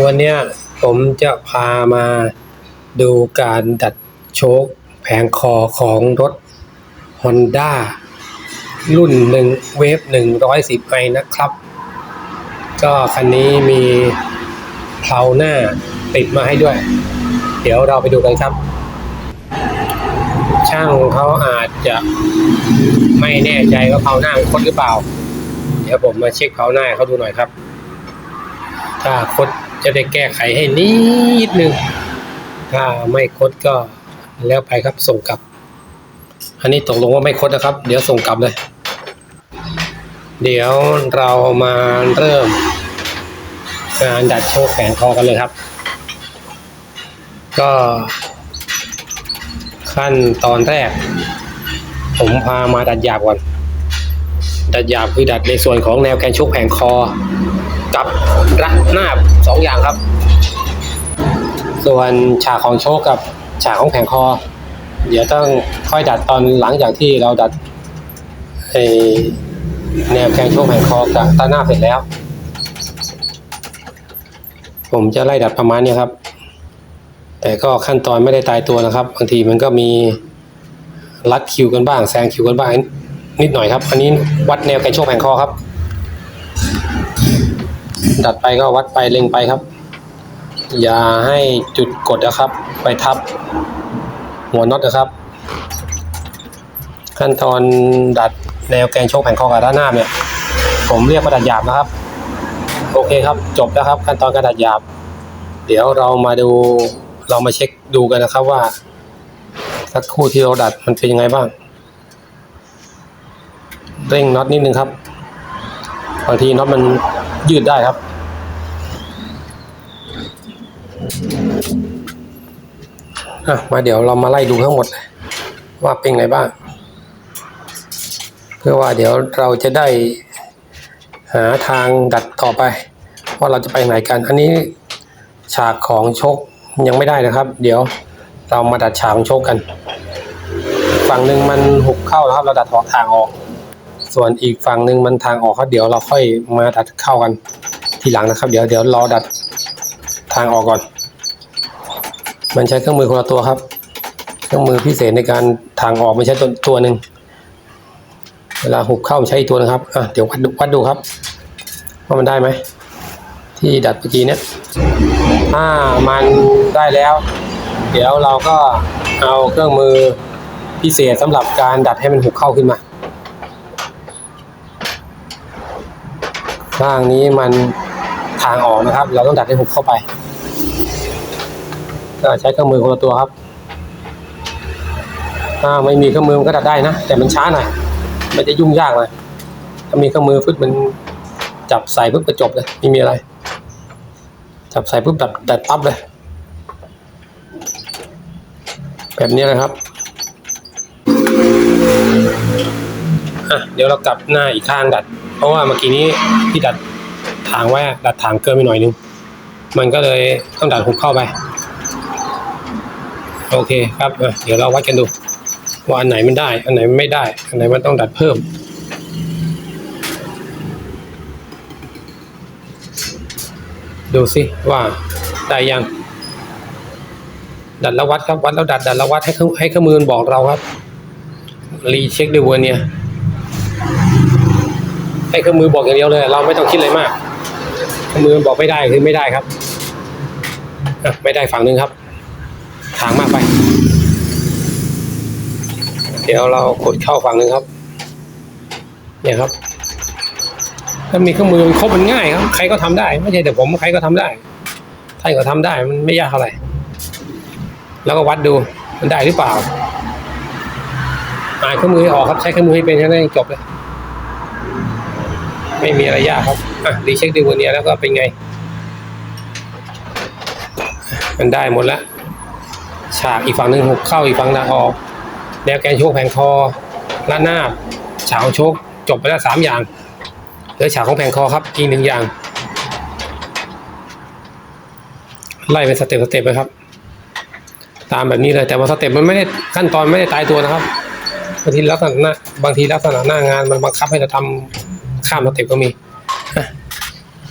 วันนี้ผมจะพามาดูการดัดโชคแผงคอของรถ Honda รุ่นหนึ่งเวฟหนึ่งร้อยสิบไอนะครับ ก็คันนี้มีเพลาหน้าติดมาให้ด้วย เดี๋ยวเราไปดูกันครับ ช่างเขาอาจจะไม่แน่ใจว่าเพลาหน้าคดหรือเปล่า เดี๋ยวผมมาเช็คเพลาหน้าเขาดูหน่อยครับ ถ้าคด จะได้แก้ไขให้นิดนึง ถ้าไม่คดก็แล้วไปครับส่งกลับ อันนี้ตกลงว่าไม่คดนะครับ เดี๋ยวส่งกลับเลย เดี๋ยวเรามาเริ่มงานดัดโชว์แขนคอกันเลยครับ ก็ ขั้นตอนแรก ผมพามาดัดหยาบก่อนดัดหยาบคือดัดในส่วนของแนวแกนโชกแผงคอ กับรัดหน้าสองอย่างครับ ส่วนฉากของโชคกับฉากของแผงคอ เดี๋ยวต้องค่อยดัดตอนหลังจากที่เราดัดไอแนวแกนโชคแผงคอกับตาหน้าเสร็จแล้ว ผมจะไล่ดัดประมาณนี้ครับ แต่ก็ขั้นตอนไม่ได้ตายตัวนะครับบางทีมันก็มีรัดคิวกันบ้างแซงคิวกันบ้างนิดหน่อยครับ อันนี้วัดแนวแกนโชคแผงคอครับ ดัดไปก็วัดไปเล็งไปครับ อย่าให้จุดกดนะครับ ไปทับ หัวน็อตนะครับ ขั้นตอนดัดแนวแกนโชกแผงคอกับด้านหน้าเนี่ย ผมเรียกว่าดัดหยาบนะครับ โอเคครับ จบแล้วครับ ขั้นตอนการดัดหยาบ เดี๋ยวเรามาดูเรามาเช็คดูกันนะครับว่าสักคู่ที่เราดัดมันเป็นยังไงบ้างเร่งน็อตนิดนึงครับบางทีน็อตมัน ยืดได้ครับ มาเดี๋ยวเรามาไล่ดูทั้งหมด ว่าเป็นไงบ้าง เพื่อว่าเดี๋ยวเราจะได้หาทางดัดต่อไป ว่าเราจะไปไหนกัน อันนี้ฉากของโชคยังไม่ได้นะครับ เดี๋ยวเรามาดัดฉากของโชคกัน ฝั่งหนึ่งมันหุบเข้าแล้วครับเราดัดออกทางออก ส่วนอีกฝั่งหนึ่งมันทางออกครับเดี๋ยวเราค่อยมาดัดเข้ากันทีหลังนะครับ เดี๋ยวเดี๋ยวรอดัดทางออกก่อน มันใช้เครื่องมือคนละตัวครับ เครื่องมือพิเศษในการทางออกไม่ใช่ตัวตัวหนึ่งเวลาหุบเข้าใช้อีกตัวนะครับอะเดี๋ยววัดดูวัดดูครับว่ามันได้ไหมที่ดัดเมื่อกี้เนี้ยถ้ามันได้แล้ว เดี๋ยวเราก็เอาเครื่องมือพิเศษสำหรับการดัดให้มันหุบเข้าขึ้นมา ข้างนี้มันทางออกนะครับ เราต้องดัดให้หุบเข้าไปก็ใช้เครื่องมือคนละตัวครับถ้าไม่มีเครื่องมือมันก็ดัดได้นะ แต่มันช้าหน่อยมันจะยุ่งยากหน่อยถ้ามีเครื่องมือฟึดมันจับใส่ปุ๊บก็จบเลยไม่มีอะไร จับใส่ปุ๊บดัดดัดปั๊บเลย แบบนี้นะครับอะเดี๋ยวเรากลับหน้าอีกข้างดัด ราะว่าเมื่อกี้นี้ที่ดัดถางไว้ดัดถางเกินไปหน่อยนึง มันก็เลยต้องดัดหุบเข้าไป โอเคครับเดี๋ยวเราวัดกันดู ว่าอันไหนมันได้ อันไหนมันไม่ได้ อันไหนมันต้องดัดเพิ่มดูสิว่าได้ยัง ดัดแล้ววัดครับวัดแล้วดัดดัดแล้ววัดให้เครื่องให้เครื่องมือมันบอกเราครับ รีเช็คด้วยเวอร์เนี่ย ให้เครื่องมือบอกอย่างเดียวเลย เราไม่ต้องคิดอะไรมากเครื่องมือมันบอกไม่ได้คือไม่ได้ครับไม่ได้ฝั่งหนึ่งครับ ทางมากไป เดี๋ยวเรากดเข้าฝั่งหนึ่งครับ เนี่ยครับ ถ้ามีเครื่องมือมันครบมันง่ายครับ ใครก็ทำได้ ไม่ใช่แต่ผมใครก็ทำได้ใครก็ทำได้มันไม่ยากเท่าไหร่ แล้วก็วัดดูมันได้หรือเปล่าอ่านเครื่องมือให้ออกครับ ใช้เครื่องมือให้เป็นแค่นั้นจบเลย ไม่มีอะไรยากครับอะรีเช็คดูวันนี้แล้วก็เป็นไง มันได้หมดแล้วฉากอีกฝั่งหนึ่งหุบเข้าอีกฝั่งหน้าออกแนวแกนโชกแผงคอล้านหน้าฉากโชกจบไปแล้วสามอย่างเหลือฉากของแผงคอครับอีกหนึ่งอย่าง ไล่เป็นสเต็ปสเต็ปไปครับ ตามแบบนี้เลยแต่ว่าสเต็ปมันไม่ได้ขั้นตอนไม่ได้ตายตัวนะครับบางทีลักษณะบางทีลักษณะหน้างานมันบังคับให้เราทำ ข้ามสเต็ปก็มี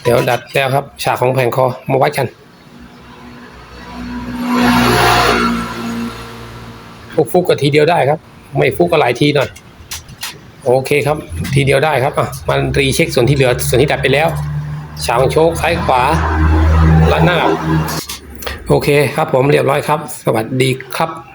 เดี๋ยวดัดแล้วครับ ฉากของแผงคอมาวัดกันฟุกฟุกก็ทีเดียวได้ครับ ไม่ฟุกก็หลายทีหน่อย โอเคครับ ทีเดียวได้ครับอะมันรีเช็คส่วนที่เหลือส่วนที่ดัดไปแล้วฉากของโชคซ้ายขวาและหน้า โอเคครับผมเรียบร้อยครับ สวัสดีครับ